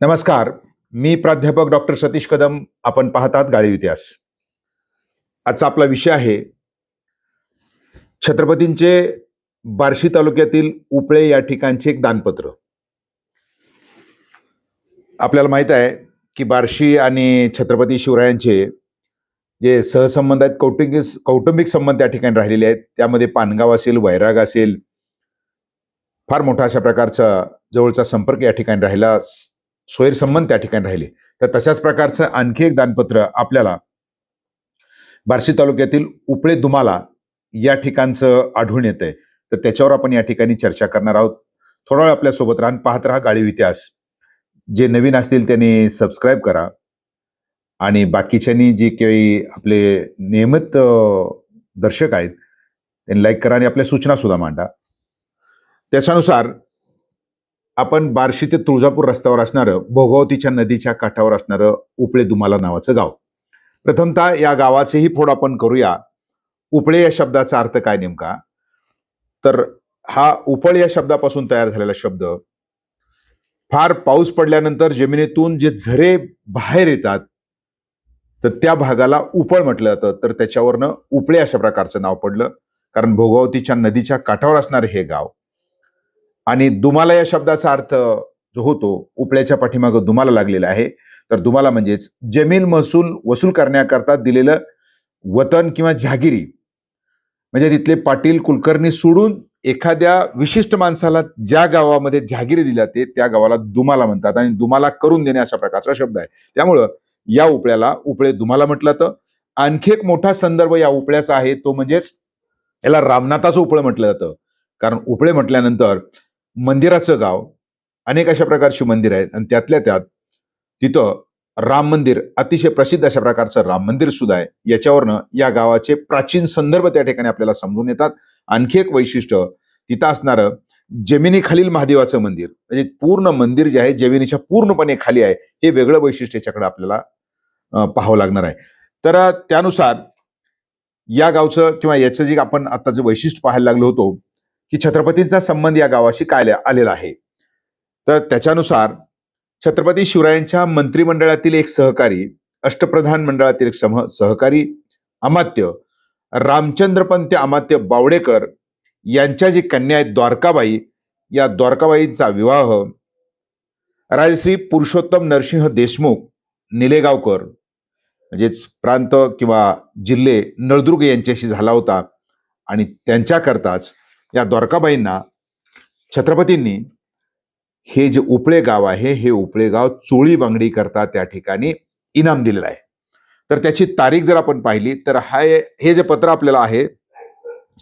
नमस्कार. मी प्राध्यापक डॉक्टर सतीश कदम. आपण पाहतात गाळी इतिहास. आजचा आपला विषय आहे छत्रपतींचे बार्शी तालुक्यातील उपळे या ठिकाणचे एक दानपत्र. आपल्याला माहीत आहे की बार्शी आणि छत्रपती शिवरायांचे जे सहसंबंध आहेत कौटुंबिक कौटुंबिक संबंध त्या ठिकाणी राहिलेले आहेत. त्यामध्ये पानगाव असेल वैराग असेल फार मोठा अशा प्रकारचा जवळचा संपर्क या ठिकाणी राहिला. सोयरसंबंध त्या ठिकाणी राहिले. तर तशाच प्रकारचं आणखी एक दानपत्र आपल्याला बार्शी तालुक्यातील उपळे दुमाला या ठिकाणचं आढळून येत आहे तर त्याच्यावर आपण या ठिकाणी चर्चा करणार आहोत. थोडा वेळ आपल्यासोबत राहून पाहत राहा गाळीव इतिहास. जे नवीन असतील त्यांनी सबस्क्राईब करा. आणि बाकीच्यांनी जे काही आपले नियमित दर्शक आहेत त्यांनी लाईक करा आणि आपल्या सूचना सुद्धा मांडा. त्याच्यानुसार आपण बार्शी ते तुळजापूर रस्त्यावर असणारं भोगावतीच्या नदीच्या काठावर असणारं उपळे दुमाला नावाचं गाव. प्रथमतः या गावाचेही फोड आपण करूया. उपळे या शब्दाचा अर्थ काय नेमका? तर हा उपळ या शब्दापासून तयार झालेला शब्द फार पाऊस पडल्यानंतर जमिनीतून जे झरे बाहेर येतात तर त्या भागाला उपळ म्हटलं जातं. तर त्याच्यावरनं उपळे अशा प्रकारचं नाव पडलं. कारण भोगावतीच्या नदीच्या काठावर असणारे हे गाव आणि दुमाला या शब्दाचा अर्थ जो होतो उपळ्याच्या पाठीमागं दुमाला लागलेला आहे. तर दुमाला म्हणजेच जमीन महसूल वसूल करण्याकरता दिलेलं वतन किंवा जहागिरी म्हणजे तिथले पाटील कुलकर्णी सोडून एखाद्या विशिष्ट माणसाला ज्या गावामध्ये जहागिरी दिली जाते त्या गावाला दुमाला म्हणतात. आणि दुमाला करून देणे अशा प्रकारचा शब्द आहे. त्यामुळं या उपळ्याला उपळे दुमाला म्हटलं तर आणखी एक मोठा संदर्भ या उपळ्याचा आहे तो म्हणजेच याला रामनाथाचं उपळ म्हटलं जातं. कारण उपळे म्हटल्यानंतर मंदिराचं गाव अनेक अशा प्रकारची मंदिर आहेत आणि त्यातल्या त्यात तिथं राम मंदिर अतिशय प्रसिद्ध अशा प्रकारचं राम मंदिर सुद्धा आहे. याच्यावरनं या गावाचे प्राचीन संदर्भ त्या ठिकाणी आपल्याला समजून येतात. आणखी एक वैशिष्ट्य तिथं असणारं जमिनीखालील महादेवाचं मंदिर म्हणजे पूर्ण मंदिर जे आहे जमिनीच्या पूर्णपणे खाली आहे हे वेगळं वैशिष्ट्य याच्याकडे आपल्याला पाहावं लागणार आहे. तर त्यानुसार या गावचं किंवा याचं जे आपण आता जे वैशिष्ट्य पाहायला लागलो होतो की छत्रपतींचा संबंध या गावाशी काय आलेला आहे. तर त्याच्यानुसार छत्रपती शिवरायांच्या मंत्रिमंडळातील एक सहकारी अष्टप्रधान मंडळातील एक सम सहकारी अमात्य रामचंद्रपंत अमात्य बावडेकर यांच्या जी कन्या आहेत द्वारकाबाई या द्वारकाबाईंचा विवाह राजश्री पुरुषोत्तम नरसिंह देशमुख निलेगावकर म्हणजेच प्रांत किंवा जिल्हे नळदुर्ग यांच्याशी झाला होता. आणि त्यांच्याकरताच या द्वारकाबाईंना छत्रपतींनी हे जे उपळे गाव आहे हे उपळे गाव चोळी बांगडी करता त्या ठिकाणी इनाम दिलेलं आहे. तर त्याची तारीख जर आपण पाहिली तर हा हे जे पत्र आपल्याला आहे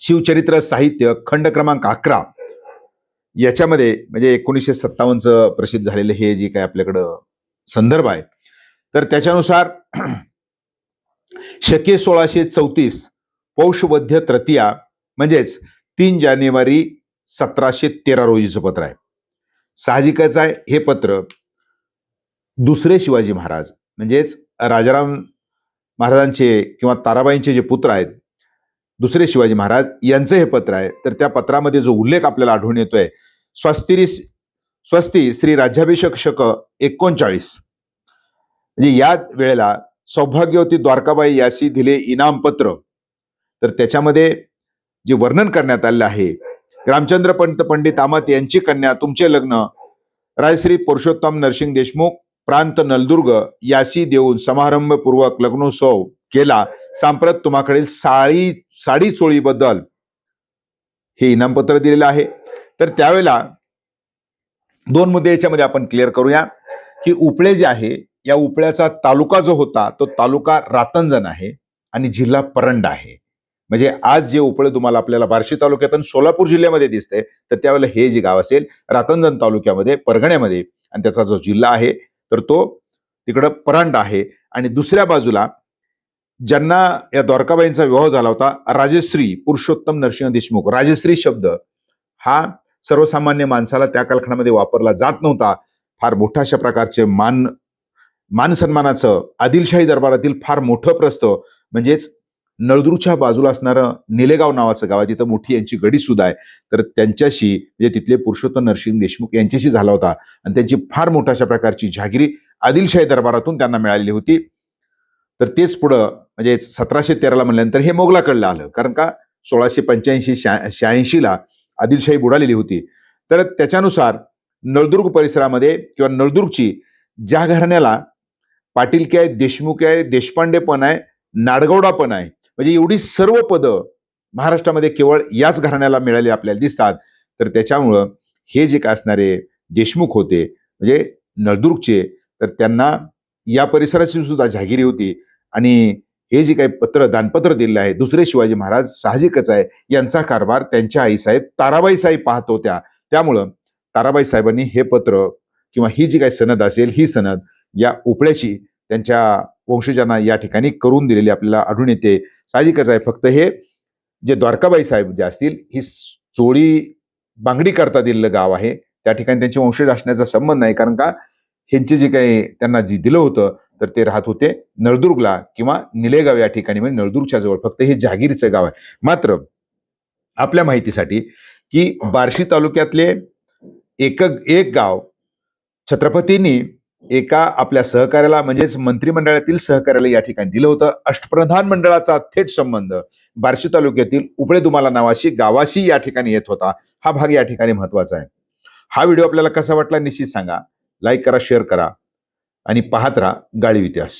शिवचरित्र साहित्य खंड क्रमांक अकरा याच्यामध्ये म्हणजे एकोणीसशे सत्तावन्नचं प्रसिद्ध झालेलं हे जे काय आपल्याकडं संदर्भ आहे. तर त्याच्यानुसार शके सोळाशे चौतीस पौषवध्य तृतीया म्हणजेच तीन जानेवारी सतराशे तेरा रोजीचं पत्र आहे. साहजिकच आहे हे पत्र दुसरे शिवाजी महाराज म्हणजेच राजाराम महाराजांचे किंवा ताराबाईंचे जे पुत्र आहेत दुसरे शिवाजी महाराज यांचं हे पत्र आहे. तर त्या पत्रामध्ये जो उल्लेख आपल्याला आढळून येतोय स्वस्तिरी स्वस्ती श्री राज्याभिषेक शक एकोणचाळीस. म्हणजे या वेळेला सौभाग्यवती द्वारकाबाई याशी दिले इनाम पत्र तर त्याच्यामध्ये जे वर्णन करण्यात आलेलं आहे. रामचंद्र पंत पंडित आमत यांची कन्या तुमचे लग्न. राजश्री पुरुषोत्तम नरसिंग देशमुख प्रांत नलदुर्ग यासी देऊन समारंभपूर्वक लग्नोत्सव केला. सांप्रत तुम्हाकडील साळी साडी चोळीबद्दल हे इनामपत्र दिलेलं आहे. तर त्यावेळेला दोन मुद्दे याच्यामध्ये आपण क्लिअर करूया. की उपळे जे आहे या उपळ्याचा तालुका जो होता तो तालुका रातंजन आहे आणि जिल्हा परंडा आहे. म्हणजे आज जे उपळे तुम्हाला आपल्याला बार्शी तालुक्यातून सोलापूर जिल्ह्यामध्ये दिसते तर त्यावेळेला हे जे गाव असेल रातंजन तालुक्यामध्ये परगण्यामध्ये आणि त्याचा जो जिल्हा आहे तर तो तिकडं परांडा आहे. आणि दुसऱ्या बाजूला ज्यांना या द्वारकाबाईंचा विवाह झाला होता राजश्री पुरुषोत्तम नरसिंह देशमुख. राजश्री शब्द हा सर्वसामान्य माणसाला त्या कालखंडामध्ये वापरला जात नव्हता. फार मोठ्या अशा प्रकारचे मान मान सन्मानाचं आदिलशाही दरबारातील फार मोठं प्रस्त म्हणजेच नळदूरच्या बाजूला असणारं निलेगाव नावाचं गाव आहे. तिथं मोठी यांची गडी सुद्धा आहे. तर त्यांच्याशी म्हणजे तिथले पुरुषोत्तम नरसिंह देशमुख यांच्याशी झाला होता. आणि त्यांची फार मोठ्या अशा प्रकारची जहागिरी आदिलशाही दरबारातून त्यांना मिळालेली होती. तर तेच पुढं म्हणजे सतराशे तेराला म्हणल्यानंतर हे मोगलाकडलं आलं. कारण का? सोळाशे पंच्याऐंशी शहा शहाऐंशीला आदिलशाही बुडालेली होती. तर त्याच्यानुसार नळदुर्ग परिसरामध्ये किंवा नळदुर्गची ज्या घराण्याला पाटीलकी आहे देशमुख आहे देशपांडे पण आहे नाडगौडा पण आहे म्हणजे एवढी सर्व पदं महाराष्ट्रामध्ये केवळ याच घराण्याला मिळाली आपल्याला दिसतात. तर त्याच्यामुळं हे जे काय असणारे देशमुख होते म्हणजे नळदुर्गचे तर त्यांना या परिसराची सुद्धा जहागिरी होती. आणि हे जे काही पत्र दानपत्र दिलेलं आहे दुसरे शिवाजी महाराज साहजिकच आहे यांचा कारभार त्यांच्या आईसाहेब ताराबाई साहेब पाहत होत्या. त्यामुळं ताराबाई साहेबांनी हे पत्र किंवा ही जी काही सनद असेल ही सनद या उपळ्याची त्यांच्या वंशजांना या ठिकाणी करून दिलेली आपल्याला आढळून येते. साहजिकच आहे. फक्त हे जे द्वारकाबाई साहेब जे असतील ही चोळी बांगडी करता दिलेलं गाव आहे. त्या ठिकाणी त्यांचे वंशज असण्याचा संबंध नाही. कारण का? ह्यांचे जे काही त्यांना जे दिलं होतं तर ते राहत होते नळदुर्गला किंवा निलेगाव या ठिकाणी म्हणजे नळदुर्गच्या जवळ. फक्त हे जहागीरचं गाव आहे. मात्र आपल्या माहितीसाठी की बार्शी तालुक्यातले एक एक गाव छत्रपतींनी एका आपल्या सहकार्याला म्हणजेच मंत्रिमंडळातील सहकार्याला या ठिकाणी दिलं होतं. अष्टप्रधान मंडळाचा थेट संबंध बार्शी तालुक्यातील उपळे दुमाला नावाशी गावाशी या ठिकाणी येत होता. हा भाग या ठिकाणी महत्त्वाचा आहे. हा व्हिडिओ आपल्याला कसा वाटला निश्चित सांगा. लाईक करा शेअर करा आणि पाहत राहा गाळी इतिहास.